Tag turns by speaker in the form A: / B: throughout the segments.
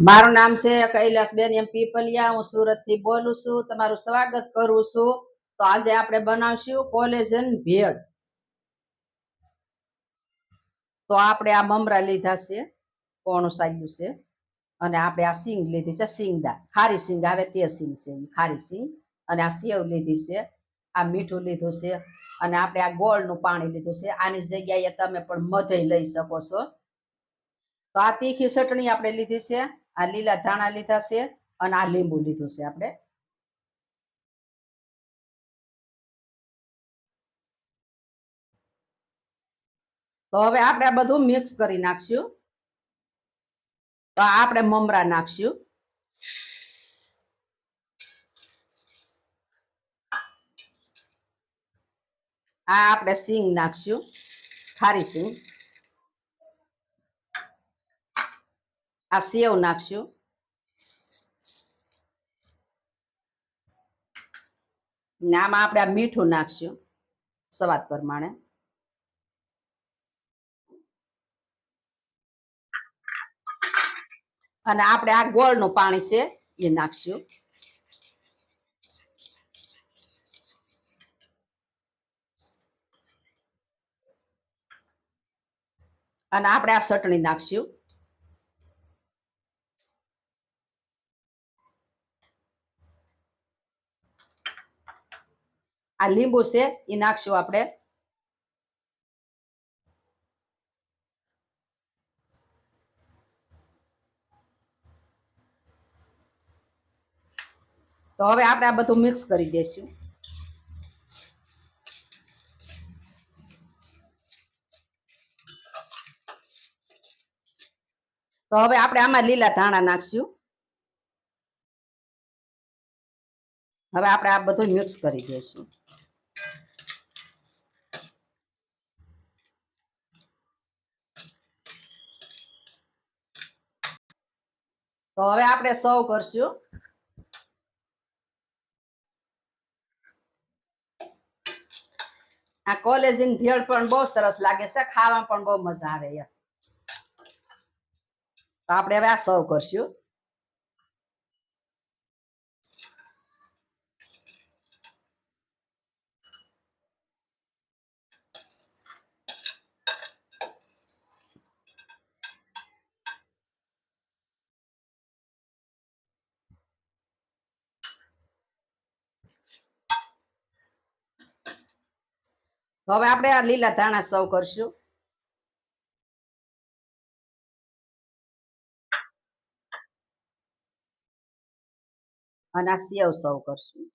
A: મારું નામ છે કૈલાસબેન એમ પીપલિયા. હું સુરતથી બોલું છું. તમારું સ્વાગત કરું છું. તો આજે આપણે બનાવશું કોલેજન ભેળ. તો આપણે આ મમરા લીધા છે કોણું સાગ્યું છે, અને આપણે આ સિંગ લીધી છે સિંગદા ખારી સિંગ આવે તે સિંગ છે ખારી સિંગ. અને આ સેવ લીધી છે, આ મીઠું લીધું છે, અને આપણે આ ગોળનું પાણી લીધું છે. આની જગ્યાએ તમે પણ મધઈ લઈ શકો છો. તો આ તીખી ચટણી આપણે લીધી છે. આ લીલા ધાણા લીધા છે અને આ લીંબુ લીધું છે આપણે. તો હવે આપણે આ બધું મિક્સ કરી નાખશું. તો આપણે મમરા નાખશું. આ આપણે સિંગ નાખશું. ખારી સિંગ. આ સેવ નાખશું ને આમાં આપણે આ મીઠું નાખશું સ્વાદ પ્રમાણે અને આપણે આ ગોળનું પાણી છે, એ નાખશું. અને આપણે આ ચટણી નાખશું. આ લીંબુ છે એ નાખશું આપણે. તો હવે આપણે આ બધું મિક્સ કરી દઈશું. તો હવે આપણે આમાં લીલા ધાણા નાખશું. હવે આપણે આ બધું મિક્સ કરી દઈશું. તો હવે આપણે સર્વ કરશું. આ કોલેજિન ભેળ પણ બહુ સરસ લાગે છે ખાવા પણ બહુ મજા આવે તો આપણે હવે આ સર્વ કરશું. તો હવે આપણે આ લીલા ધાણા સર્વ કરશું. અને આ સેવ સર્વ કરશું.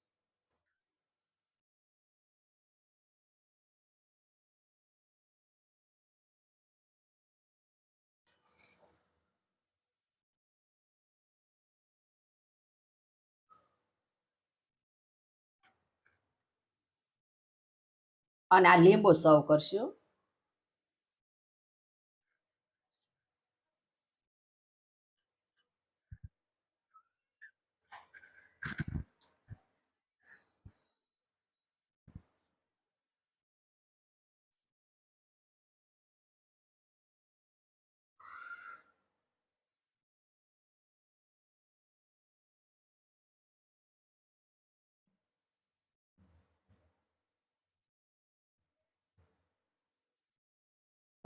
A: અને આ લીંબુ સર્વ કરશું.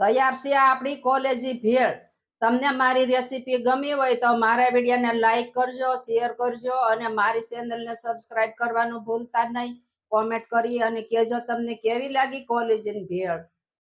A: તૈયાર છે આપણી કોલેજી ભેળ. તમને મારી રેસીપી ગમી હોય તો મારા વિડીયોને લાઈક કરજો, શેર કરજો અને મારી ચેનલને સબસ્ક્રાઇબ કરવાનું ભૂલતા નહીં. કોમેન્ટ કરી અને કહેજો તમને કેવી લાગી કોલેજીની ભેળ.